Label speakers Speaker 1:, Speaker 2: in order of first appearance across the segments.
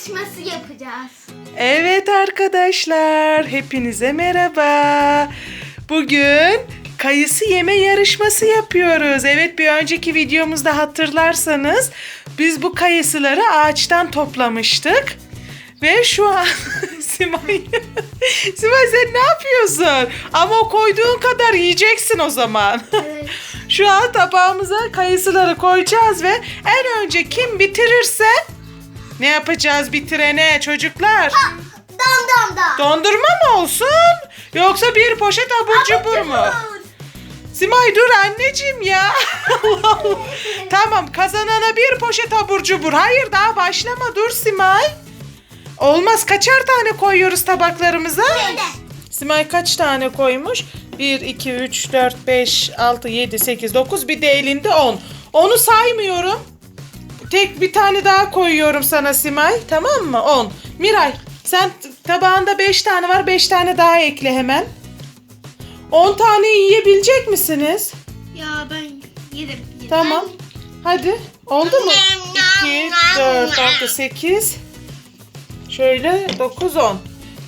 Speaker 1: yarışması yapacağız.
Speaker 2: Evet arkadaşlar, hepinize merhaba. Bugün kayısı yeme yarışması yapıyoruz. Evet bir önceki videomuzda hatırlarsanız biz bu kayısıları ağaçtan toplamıştık. Ve şu an Simay, Simay sen ne yapıyorsun? Ama o koyduğun kadar yiyeceksin o zaman.
Speaker 1: Evet.
Speaker 2: Şu an tabağımıza kayısıları koyacağız ve en önce kim bitirirse ne yapacağız bitirene çocuklar?
Speaker 1: Dam dam dam.
Speaker 2: Dondurma mı olsun? Yoksa bir poşet abur cubur mu? Simay dur anneciğim ya. Allah Allah. tamam kazanana bir poşet abur cubur. Hayır daha başlama dur Simay. Olmaz kaçar tane koyuyoruz tabaklarımıza? Simay kaç tane koymuş? 1, 2, 3, 4, 5, 6, 7, 8, 9 bir de elinde 10. Onu saymıyorum. Tek bir tane daha koyuyorum sana Simay. Tamam mı? 10. Miray sen tabağında 5 tane var. 5 tane daha ekle hemen. 10 tane yiyebilecek misiniz?
Speaker 1: Ya ben yerim. yerim.
Speaker 2: Tamam. Hadi. Oldu mu?
Speaker 1: Nam,
Speaker 2: 2,
Speaker 1: nam,
Speaker 2: 4,
Speaker 1: nam.
Speaker 2: 6, 8. Şöyle 9, 10.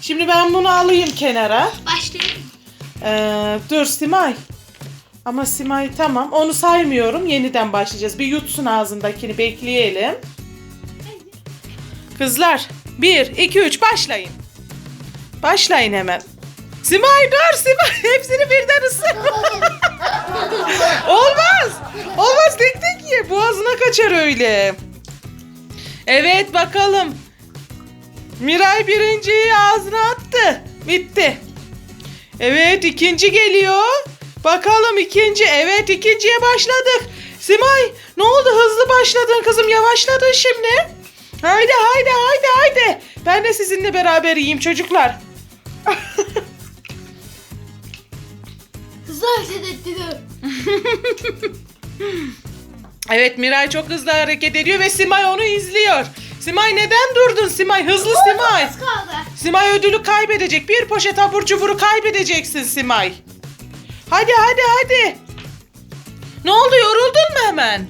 Speaker 2: Şimdi ben bunu alayım kenara.
Speaker 1: Başlayalım.
Speaker 2: Ee, dur Simay. Ama Simay tamam. Onu saymıyorum. Yeniden başlayacağız. Bir yutsun ağzındakini bekleyelim. Kızlar 1, 2, 3 başlayın. Başlayın hemen. Simay dur Simay. Hepsini birden ısır. Olmaz. Olmaz tek tek ye. Boğazına kaçar öyle. Evet bakalım. Miray birinciyi ağzına attı. Bitti. Evet ikinci geliyor. Bakalım ikinci. Evet ikinciye başladık. Simay ne oldu hızlı başladın kızım yavaşladın şimdi. Haydi haydi haydi haydi. Ben de sizinle beraber yiyeyim çocuklar.
Speaker 1: Hızlı hareket ettiriyorum.
Speaker 2: Evet Miray çok hızlı hareket ediyor ve Simay onu izliyor. Simay neden durdun Simay? Hızlı Simay. Simay ödülü kaybedecek. Bir poşet abur cuburu kaybedeceksin Simay. Hadi hadi hadi. Ne oldu yoruldun mu hemen?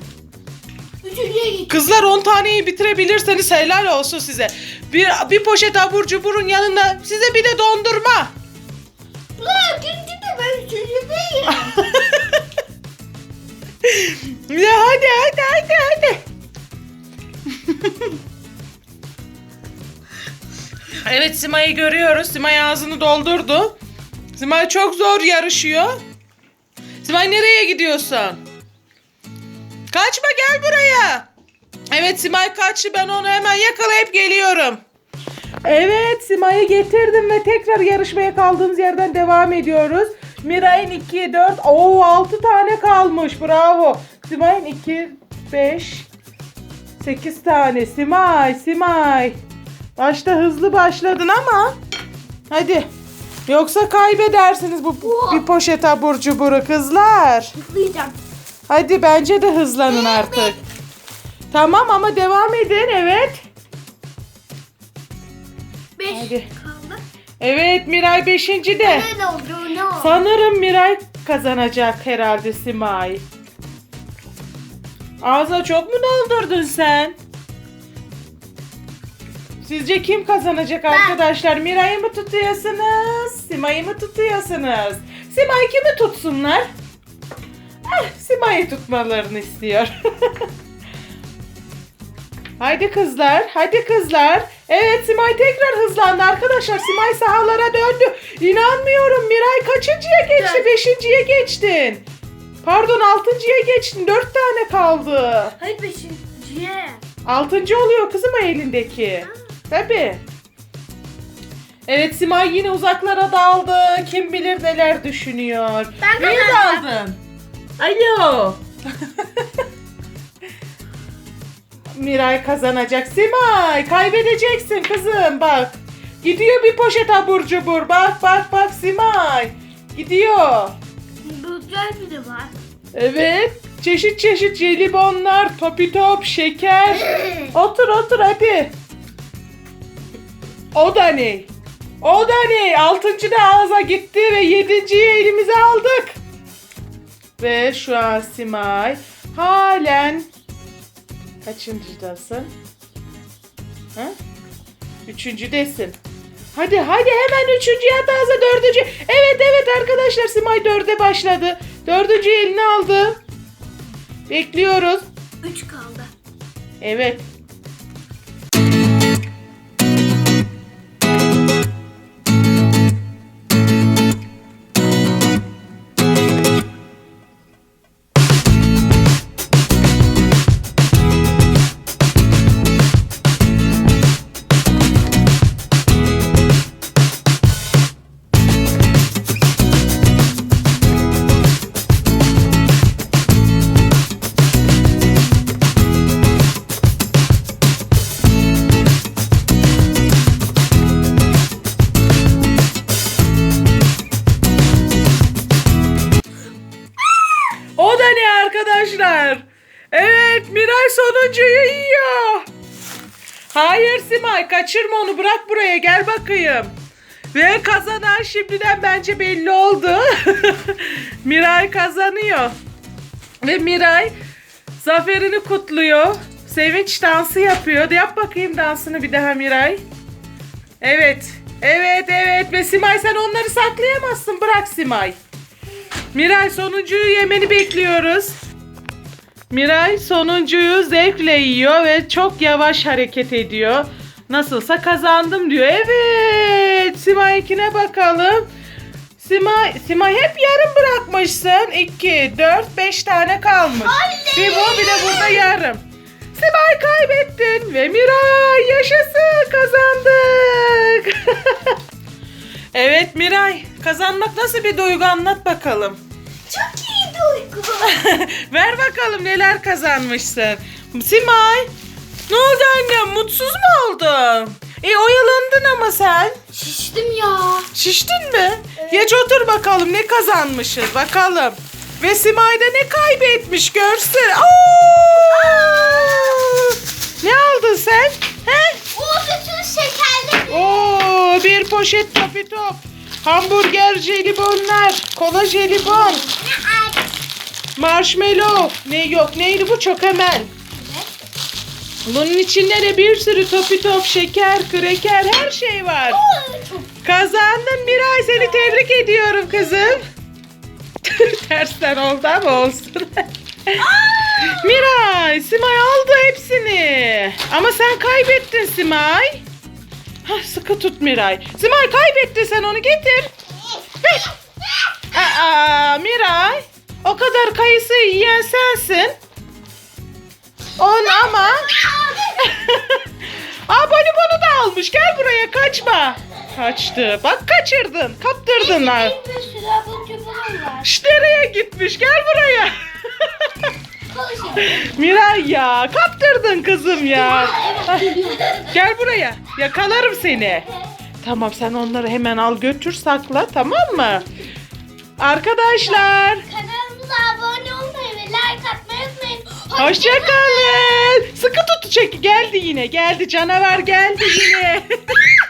Speaker 1: Üçüncüye.
Speaker 2: Kızlar 10 taneyi bitirebilirseniz helal olsun size. Bir, bir poşet abur cuburun yanında size bir de dondurma.
Speaker 1: Ulan de ben üçüncüdeyim.
Speaker 2: Ya hadi hadi hadi hadi. evet Simay'ı görüyoruz. Simay ağzını doldurdu. Simay çok zor yarışıyor. Simay nereye gidiyorsun? Kaçma gel buraya. Evet Simay kaçtı ben onu hemen yakalayıp geliyorum. Evet Simay'ı getirdim ve tekrar yarışmaya kaldığımız yerden devam ediyoruz. Miray'ın 2, 4, oo 6 tane kalmış bravo. Simay'ın 2, 5, 8 tane. Simay, Simay. Başta hızlı başladın ama. Hadi. Yoksa kaybedersiniz bu bir poşet abur cuburu kızlar.
Speaker 1: Zıplayacağım.
Speaker 2: Hadi bence de hızlanın artık. Tamam ama devam edin evet.
Speaker 1: Beş
Speaker 2: Hadi.
Speaker 1: kaldı.
Speaker 2: Evet Miray 5. de.
Speaker 1: Ne oldu ne oldu?
Speaker 2: Sanırım Miray kazanacak herhalde Simay. Ağzına çok mu doldurdun sen? Sizce kim kazanacak arkadaşlar? Miray'ı mı tutuyorsunuz? Simay'ı mı tutuyorsunuz? Simay kimi tutsunlar? Ah, Simay'ı tutmalarını istiyor. Haydi kızlar, hadi kızlar. Evet Simay tekrar hızlandı arkadaşlar. Simay sahalara döndü. İnanmıyorum Miray kaçıncıya geçti?
Speaker 1: Dört.
Speaker 2: Beşinciye geçtin. Pardon altıncıya geçtin. Dört tane kaldı.
Speaker 1: Hayır beşinciye.
Speaker 2: Altıncı oluyor kızım elindeki. Tabii. Evet Simay yine uzaklara daldı. Kim bilir neler düşünüyor.
Speaker 1: Ben
Speaker 2: Niye
Speaker 1: kazandım.
Speaker 2: daldın? Alo. Miray kazanacak. Simay kaybedeceksin kızım bak. Gidiyor bir poşet abur cubur. Bak bak bak Simay. Gidiyor.
Speaker 1: Bulgar bir de var.
Speaker 2: Evet. Çeşit çeşit jelibonlar, topi top, şeker. Otur otur hadi. O da ne? O da ne? Altıncı da ağza gitti ve yedinciyi elimize aldık. Ve şu an Simay halen kaçıncıdasın? Ha? Üçüncüdesin. Hadi hadi hemen üçüncü yatağıza dördüncü. Evet evet arkadaşlar Simay dörde başladı. Dördüncü elini aldı. Bekliyoruz.
Speaker 1: Üç kaldı.
Speaker 2: Evet. Arkadaşlar? Evet Miray sonuncuyu yiyor. Hayır Simay kaçırma onu bırak buraya gel bakayım. Ve kazanan şimdiden bence belli oldu. Miray kazanıyor. Ve Miray zaferini kutluyor. Sevinç dansı yapıyor. Yap bakayım dansını bir daha Miray. Evet. Evet evet ve Simay sen onları saklayamazsın. Bırak Simay. Miray sonuncuyu yemeni bekliyoruz. Miray sonuncuyu zevkle yiyor ve çok yavaş hareket ediyor. Nasılsa kazandım diyor. Evet. Simay'ınkine bakalım. Simay, Simay hep yarım bırakmışsın. 2, 4, 5 tane kalmış. Bir bu bir de burada yarım. Simay kaybettin ve Miray yaşasın kazandık. evet Miray kazanmak nasıl bir duygu anlat bakalım.
Speaker 1: Çok.
Speaker 2: Ver bakalım neler kazanmışsın. Simay. Ne oldu annem? Mutsuz mu oldun? E oyalandın ama sen.
Speaker 1: Şiştim ya.
Speaker 2: Şiştin mi?
Speaker 1: Evet.
Speaker 2: Geç otur bakalım ne kazanmışız bakalım. Ve Simay da ne kaybetmiş görsün. Oo! Ne aldın sen? He?
Speaker 1: O bütün şekerleri.
Speaker 2: Oo, bir poşet topi top. Hamburger jelibonlar. Kola jelibon. Marshmallow. Ne yok neydi bu çok hemen. Bunun içinde de bir sürü topi top, şeker, kreker her şey var. Kazandın Miray seni tebrik ediyorum kızım. Tersten oldu ama olsun. Miray, Simay aldı hepsini. Ama sen kaybettin Simay. Hah, sıkı tut Miray. Simay kaybettin sen onu getir. Ver. Aa, Miray. O kadar kayısı yiyen sensin. On ama. Aa bonibonu da almış. Gel buraya kaçma. Kaçtı. Bak kaçırdın. Kaptırdın. ha. Şş, nereye gitmiş? Gel buraya. Miray ya kaptırdın kızım ya. Gel buraya. Yakalarım seni. Tamam sen onları hemen al götür sakla tamam mı? Arkadaşlar
Speaker 1: Kanalımıza abone olmayı ve like atmayı unutmayın.
Speaker 2: hoşçakalın. Sıkı tut çek geldi yine geldi canavar geldi yine.